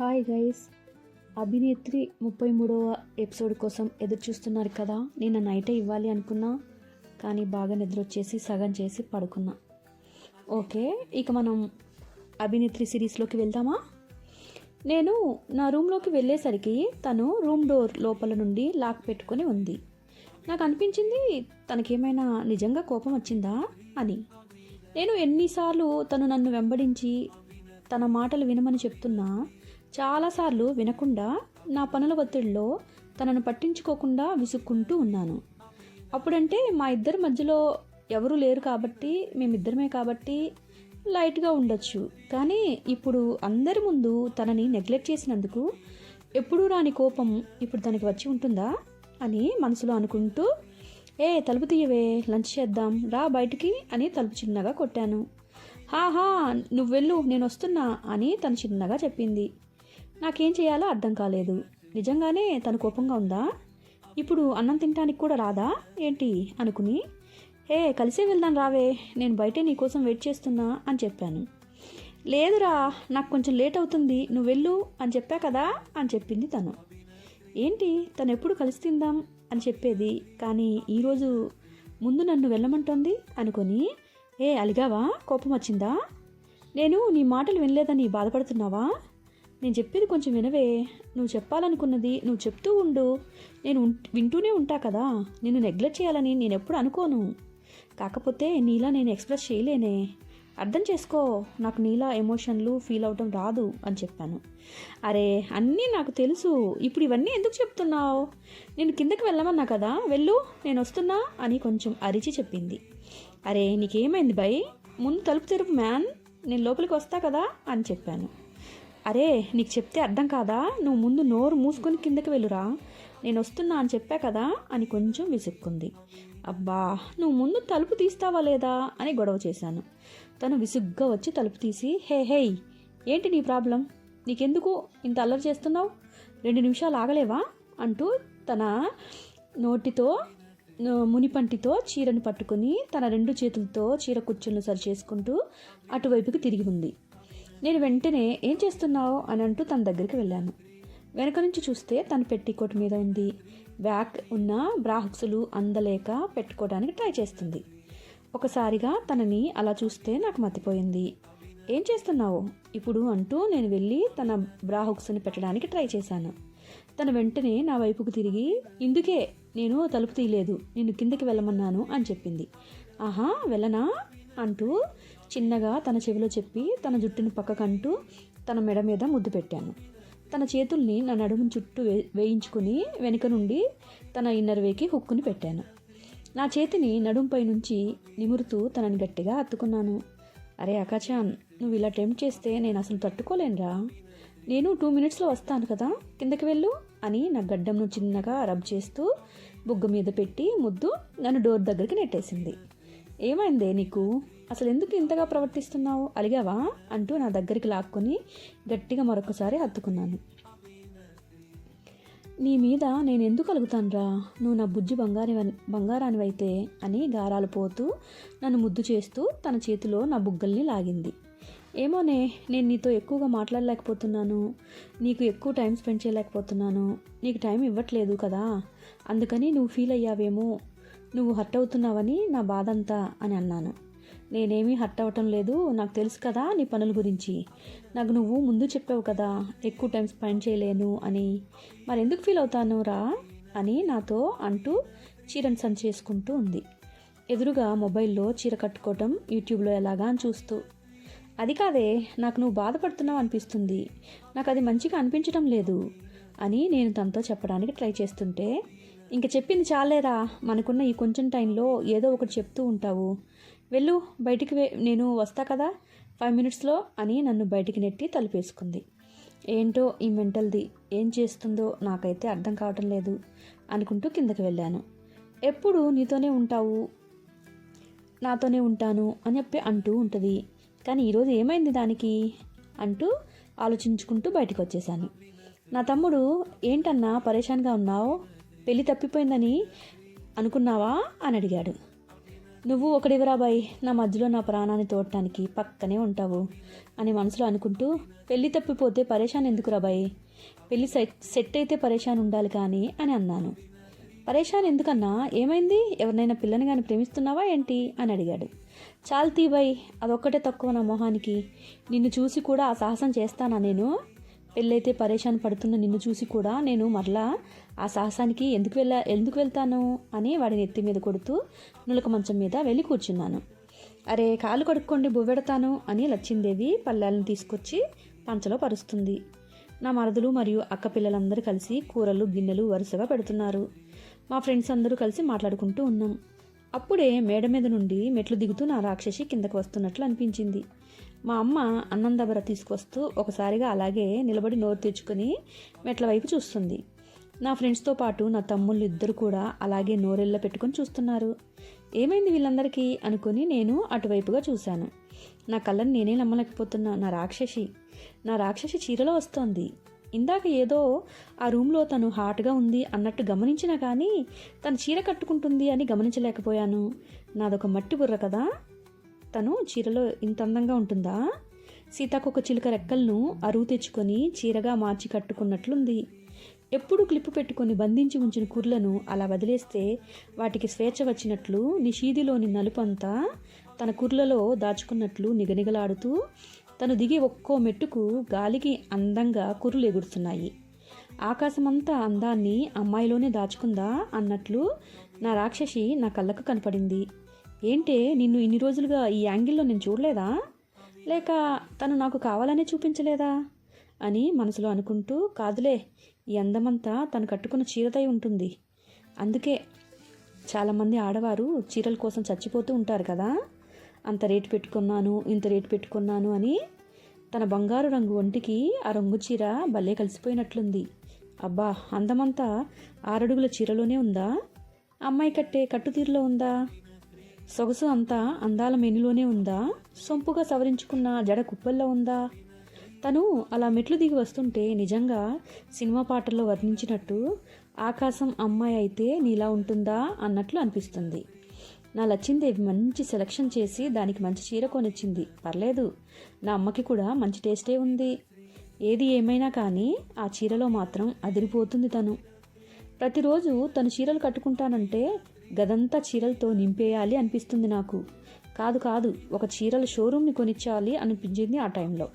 Hi guys. అభినేత్రి ముప్పై మూడవ episode కోసం ఎదురు చూస్తున్నారు కదా. నేను నైటే ఇవ్వాలి అనుకున్నా కానీ బాగా నిద్ర వచ్చేసి సగం చేసి పడుకున్నా. ఓకే ఇక మనం అభినేత్రి సిరీస్లోకి వెళ్దామా? నేను నా రూమ్లోకి వెళ్ళేసరికి తను రూమ్ డోర్ లోపల నుండి లాక్ పెట్టుకొని ఉంది. నాకు అనిపించింది తనకేమైనా నిజంగా కోపం వచ్చిందా అని. నేను ఎన్నిసార్లు తను నన్ను వెంబడించి తన మాటలు వినమని చెప్తున్నా చాలాసార్లు వినకుండా నా పనుల ఒత్తిడిలో తనను పట్టించుకోకుండా విసుక్కుంటూ ఉన్నాను. అప్పుడంటే మా ఇద్దరి మధ్యలో ఎవరూ లేరు కాబట్టి మేమిద్దరమే కాబట్టి లైట్గా ఉండొచ్చు. కానీ ఇప్పుడు అందరి ముందు తనని నెగ్లెక్ట్ చేసినందుకు ఎప్పుడూ రాని కోపం ఇప్పుడు తనకి వచ్చి ఉంటుందా అని మనసులో అనుకుంటూ ఏ తలుపు తీయవే లంచ్ చేద్దాం రా బయటికి అని తలుపు చిన్నగా కొట్టాను. హాహా నువ్వు వెళ్ళు నేను వస్తున్నా అని తను చిన్నగా చెప్పింది. నాకేం చేయాలో అర్థం కాలేదు. నిజంగానే తను కోపంగా ఉందా? ఇప్పుడు అన్నం తినడానికి కూడా రాదా? ఏంటి? అనుకుని ఏ కలిసే వెళ్దాం రావే. నేను బయటే నీకోసం వెయిట్ చేస్తున్నా అని చెప్పాను. లేదురా నాకు కొంచెం లేట్ అవుతుంది. నువ్వు వెళ్ళు అని చెప్పా కదా అని చెప్పింది తను. ఏంటి? తను ఎప్పుడు కలిసి తిందాం? అని చెప్పేది. కానీ ఈరోజు ముందు నన్ను వెళ్ళమంటోంది? అనుకొని ఏ అలిగావా? కోపం వచ్చిందా? నేను నీ మాటలు వినలేదని బాధపడుతున్నావా? నేను చెప్పేది కొంచెం వినవే. నువ్వు చెప్పాలనుకున్నది నువ్వు చెప్తూ ఉండు. నేను వింటూనే ఉంటా కదా. నిన్ను నెగ్లెక్ట్ చేయాలని నేను ఎప్పుడు అనుకోను. కాకపోతే నీలా నేను ఎక్స్ప్రెస్ చేయలేనే. అర్థం చేసుకో. నాకు నీలా ఎమోషన్లు ఫీల్ అవటం రాదు అని చెప్పాను. అరే అన్నీ నాకు తెలుసు. ఇప్పుడు ఇవన్నీ ఎందుకు చెప్తున్నావు? నేను కిందకి వెళ్ళమన్నా కదా? వెళ్ళు. నేను వస్తున్నా అని కొంచెం అరిచి చెప్పింది. అరే నీకేమైంది బై? ముందు తలుపు తెరుపు మ్యాన్. నేను లోపలికి వస్తా కదా అని చెప్పాను. అరే నీకు చెప్తే అర్థం కాదా? నువ్వు ముందు నోరు మూసుకొని కిందకి వెళ్ళురా. నేను వస్తున్నా అని చెప్పా కదా అని కొంచెం విసుక్కుంది. అబ్బా నువ్వు ముందు తలుపు తీస్తావా లేదా అని గొడవ చేశాను. తను విసుగ్గా వచ్చి తలుపు తీసి హే హేయ్ ఏంటి నీ ప్రాబ్లం? నీకెందుకు ఇంత అల్లరి చేస్తున్నావు? రెండు నిమిషాలు ఆగలేవా? అంటూ తన నోటితో మునిపంటితో చీరను పట్టుకుని తన రెండు చేతులతో చీర కుచ్చులను సరి చేసుకుంటూ అటువైపుకి తిరిగి ఉంది. నేను వెంటనే ఏం చేస్తున్నావు అని అంటూ తన దగ్గరికి వెళ్ళాను. వెనక నుంచి చూస్తే తన పెట్టికోట్ మీద ఉంది. బ్యాక్ ఉన్న బ్రాహుక్సులు అందలేక పెట్టుకోవడానికి ట్రై చేస్తుంది. ఒకసారిగా తనని అలా చూస్తే నాకు మతిపోయింది. ఏం చేస్తున్నావు? ఇప్పుడు అంటూ నేను వెళ్ళి తన బ్రాహుక్స్ని పెట్టడానికి ట్రై చేశాను. తన వెంటనే నా వైపుకు తిరిగి ఇందుకే నేను తలుపు తీయలేదు. నేను కిందకి వెళ్ళమన్నాను అని చెప్పింది. ఆహా వెళ్ళనా? అంటూ చిన్నగా తన చెవిలో చెప్పి తన జుట్టుని పక్కకంటూ తన మెడ మీద ముద్దు పెట్టాను. తన చేతుల్ని నా నడుము చుట్టూ వే వేయించుకుని వెనుక నుండి తన ఇన్నర్ వేకి హుక్కుని పెట్టాను. నా చేతిని నడుంపై నుంచి నిమురుతూ తనని గట్టిగా అత్తుకున్నాను. అరే అకాచాన్ నువ్వు ఇలా టెంప్ట్ చేస్తే నేను అసలు తట్టుకోలేనురా. నేను టూ మినిట్స్లో వస్తాను కదా కిందకి వెళ్ళు అని నా గడ్డంను చిన్నగా రబ్ చేస్తూ బుగ్గ మీద పెట్టి ముద్దు నన్ను డోర్ దగ్గరికి నెట్టేసింది. ఏమైందే నీకు? అసలు ఎందుకు ఇంతగా ప్రవర్తిస్తున్నావు? అలిగావా? అంటూ నా దగ్గరికి లాక్కొని గట్టిగా మరొకసారి హత్తుకున్నాను. నీ మీద నేను ఎందుకు అలుగుతానురా? నువ్వు నా బుజ్జి బంగారి బంగారానివైతే అని గారాలు పోతూ నన్ను ముద్దు చేస్తూ తన చేతిలో నా బుగ్గల్ని లాగింది. ఏమోనే నేను నీతో ఎక్కువగా మాట్లాడలేకపోతున్నాను. నీకు ఎక్కువ టైం స్పెండ్ చేయలేకపోతున్నాను. నీకు టైం ఇవ్వట్లేదు కదా. అందుకని నువ్వు ఫీల్ అయ్యావేమో నువ్వు హర్ట్ అవుతున్నావని నా బాధ అంతా అని అన్నాను. నేనేమీ హర్ట్ అవ్వటం లేదు నాకు తెలుసు కదా నీ పనుల గురించి. నాకు నువ్వు ముందు చెప్పావు కదా ఎక్కువ టైం స్పెండ్ చేయలేను అని. మరి ఎందుకు ఫీల్ అవుతాను రా అని నాతో అంటూ చీరను సన్ చేసుకుంటూ ఉంది. ఎదురుగా మొబైల్లో చీర కట్టుకోవటం యూట్యూబ్లో ఎలాగా అని చూస్తూ. అది కాదే నాకు నువ్వు బాధపడుతున్నావు అనిపిస్తుంది. నాకు అది మంచిగా అనిపించడం లేదు అని నేను తనతో చెప్పడానికి ట్రై చేస్తుంటే ఇంక చెప్పింది చాలేరా? మనకున్న ఈ కొంచెం టైంలో ఏదో ఒకటి చెప్తూ ఉంటావు. వెళ్ళు బయటికి వే నేను వస్తా కదా? ఫైవ్ మినిట్స్లో అని నన్ను బయటికి నెట్టి తలుపేసుకుంది. ఏంటో ఈ మెంటల్ది? ఏం చేస్తుందో నాకైతే అర్థం కావటం లేదు అనుకుంటూ కిందకి వెళ్ళాను. ఎప్పుడు నీతోనే ఉంటావు? నాతోనే ఉంటాను అని చెప్పి అంటూ ఉంటుంది. కానీ ఈరోజు ఏమైంది దానికి? అంటూ ఆలోచించుకుంటూ బయటకు వచ్చేసాను నా తమ్ముడు ఏంటన్నా పరేషాన్గా ఉన్నావు? పెళ్ళి తప్పిపోయిందని అనుకున్నావా అని అడిగాడు. నువ్వు ఒకడివరా బాయ్ నా మధ్యలో నా ప్రాణాన్ని తోడటానికి పక్కనే ఉంటావు అని మనసులో అనుకుంటూ పెళ్ళి తప్పిపోతే పరేషాన్ ఎందుకురా బాయ్ పెళ్ళి సెట్ సెట్ అయితే పరేషాన్ ఉండాలి కానీ అని అన్నాను. పరేషాన్ ఎందుకన్నా? ఏమైంది? ఎవరినైనా పిల్లని కానీ ప్రేమిస్తున్నావా ఏంటి? అని అడిగాడు. చాలు బై అదొక్కటే తక్కువ నా మొహానికి. నిన్ను చూసి కూడా ఆ సాహసం చేస్తానా నేను? పెళ్ళైతే పరేషాన్ పడుతున్న నిన్ను చూసి కూడా నేను మరలా ఆ సాహసానికి ఎందుకు వెళ్ళా ఎందుకు వెళ్తాను అని వాడిని ఎత్తి మీద కొడుతూ నులక మంచం మీద వెళ్ళి కూర్చున్నాను. అరే కాలు కడుక్కోండి బువ్వెడతాను అని లచ్చిందేవి పల్లెలను తీసుకొచ్చి పంచలో పరుస్తుంది. నా మరదలు మరియు అక్క పిల్లలందరూ కలిసి కూరలు గిన్నెలు వరుసగా పెడుతున్నారు. మా ఫ్రెండ్స్ అందరూ కలిసి మాట్లాడుకుంటూ ఉన్నాం. అప్పుడే మేడ మీద నుండి మెట్లు దిగుతూ నా రాక్షసి కిందకు వస్తున్నట్లు అనిపించింది. మా అమ్మ అన్నం దబర తీసుకొస్తూ ఒకసారిగా అలాగే నిలబడి నోరు తెచ్చుకొని మెట్ల వైపు చూస్తుంది. నా ఫ్రెండ్స్తో పాటు నా తమ్ముళ్ళు ఇద్దరు కూడా అలాగే నోరెళ్ళ పెట్టుకొని చూస్తున్నారు. ఏమైంది వీళ్ళందరికీ? అనుకుని నేను అటువైపుగా చూశాను. నా కళ్ళని నేనే నమ్మలేకపోతున్నా. నా రాక్షసి. నా రాక్షసి చీరలో వస్తోంది. ఇందాక ఏదో ఆ రూమ్లో తను హాట్గా ఉంది అన్నట్టు గమనించినా కానీ తను చీర కట్టుకుంటుంది అని గమనించలేకపోయాను. నాదొక మట్టి బుర్ర కదా? తను చీరలో ఇంత అందంగా ఉంటుందా? సీతాకొక చిలుక రెక్కలను అరువు తెచ్చుకొని చీరగా మార్చి కట్టుకున్నట్లుంది. ఎప్పుడు క్లిప్పు పెట్టుకొని బంధించి ఉంచిన కుర్లను అలా వదిలేస్తే వాటికి స్వేచ్ఛ వచ్చినట్లు నిషీదిలోని నలుపంతా తన కుర్లలో దాచుకున్నట్లు నిగనిగలాడుతూ తను దిగి ఒక్కో మెట్టుకు గాలికి అందంగా కుర్రులు ఎగురుతున్నాయి. ఆకాశమంతా అందాన్ని అమ్మాయిలోనే దాచుకుందా అన్నట్లు నా రాక్షసి నా కళ్ళకు కనపడింది. ఏంటే నిన్ను ఇన్ని రోజులుగా ఈ యాంగిల్లో నేను చూడలేదా? లేక తను నాకు కావాలనే చూపించలేదా? అని మనసులో అనుకుంటూ కాదులే ఈ అందమంతా తను కట్టుకున్న చీరతై ఉంటుంది. అందుకే చాలామంది ఆడవారు చీరల కోసం చచ్చిపోతూ ఉంటారు కదా. అంత రేటు పెట్టుకున్నాను ఇంత రేటు పెట్టుకున్నాను అని తన బంగారు రంగు ఒంటికి ఆ రంగు చీర భలే కలిసిపోయినట్లుంది. అబ్బా అందమంతా ఆరడుగుల చీరలోనే ఉందా? అమ్మాయి కట్టే కట్టుతీరులో ఉందా? సొగసు అంతా అందాల మెనులోనే ఉందా? సొంపుగా సవరించుకున్న జడ కుప్పల్లో ఉందా? తను అలా మెట్లు దిగి వస్తుంటే నిజంగా సినిమా పాటల్లో వర్ణించినట్టు ఆకాశం అమ్మాయి అయితే నీలా ఉంటుందా అన్నట్లు అనిపిస్తుంది. నా లచ్చిందేవి మంచి సెలక్షన్ చేసి దానికి మంచి చీర కొనిచ్చింది. పర్లేదు నా అమ్మకి కూడా మంచి టేస్టే ఉంది. ఏది ఏమైనా కానీ ఆ చీరలో మాత్రం అదిరిపోతుంది తను. ప్రతిరోజు తను చీరలు కట్టుకుంటానంటే గదంతా చీరలతో నింపేయాలి అనిపిస్తుంది నాకు. కాదు కాదు ఒక చీరల షోరూమ్ని కొనిచ్చాలి అనిపించింది ఆ టైంలో.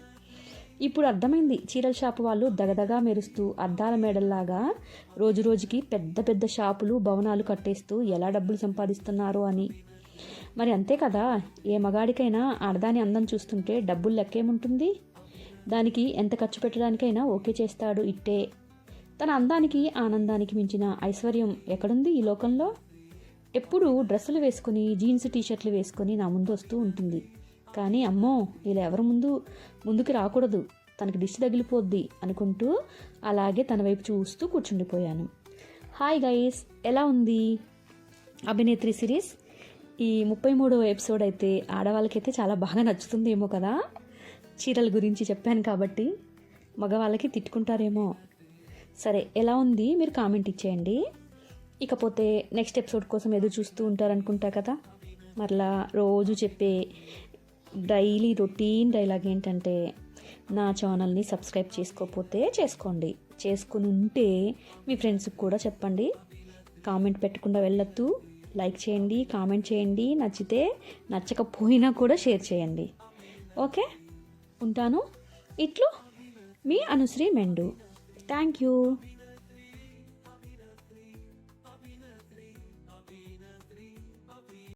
ఇప్పుడు అర్థమైంది. చీరల షాపు వాళ్ళు దగదగా మెరుస్తూ అద్దాల మేడల్లాగా రోజు రోజుకి పెద్ద పెద్ద షాపులు భవనాలు కట్టేస్తూ ఎలా డబ్బులు సంపాదిస్తున్నారో అని. మరి అంతే కదా? ఏ మగాడికైనా ఆడదాని అందం చూస్తుంటే డబ్బులు లెక్కేముంటుంది? దానికి ఎంత ఖర్చు పెట్టడానికైనా ఓకే చేస్తాడు ఇట్టే. తన అందానికి ఆనందానికి మించిన ఐశ్వర్యం ఎక్కడుంది ఈ లోకంలో? ఎప్పుడు డ్రెస్సులు వేసుకుని జీన్స్ టీషర్ట్లు వేసుకొని నా ముందు వస్తూ ఉంటుంది. కానీ అమ్మో ఇలా ఎవరి ముందు ముందుకు రాకూడదు. తనకి దిష్టి తగిలిపోద్ది అనుకుంటూ అలాగే తన వైపు చూస్తూ కూర్చుండిపోయాను. హాయ్ గైస్ ఎలా ఉంది? అభినేత్రి సిరీస్. ఈ ముప్పై మూడవ ఎపిసోడ్ అయితే ఆడవాళ్ళకైతే చాలా బాగా నచ్చుతుందేమో కదా? చీరల గురించి చెప్పాను కాబట్టి మగవాళ్ళకి తిట్టుకుంటారేమో. సరే ఎలా ఉంది? మీరు కామెంట్ ఇచ్చేయండి. ఇకపోతే నెక్స్ట్ ఎపిసోడ్ కోసం ఎదురు చూస్తూ ఉంటారనుకుంటా కదా. మరలా రోజు చెప్పే డైలీ రొటీన్ డైలాగ్ ఏంటంటే నా ఛానల్ని సబ్స్క్రైబ్ చేసుకోకపోతే చేసుకోండి. చేసుకుని ఉంటే మీ ఫ్రెండ్స్కి కూడా చెప్పండి. కామెంట్ పెట్టకుండా వెళ్ళొద్దు. లైక్ చేయండి కామెంట్ చేయండి. నచ్చితే నచ్చకపోయినా కూడా షేర్ చేయండి. ఓకే? ఉంటాను. ఇట్లు మీ అనుశ్రీ మెండు. Thank you.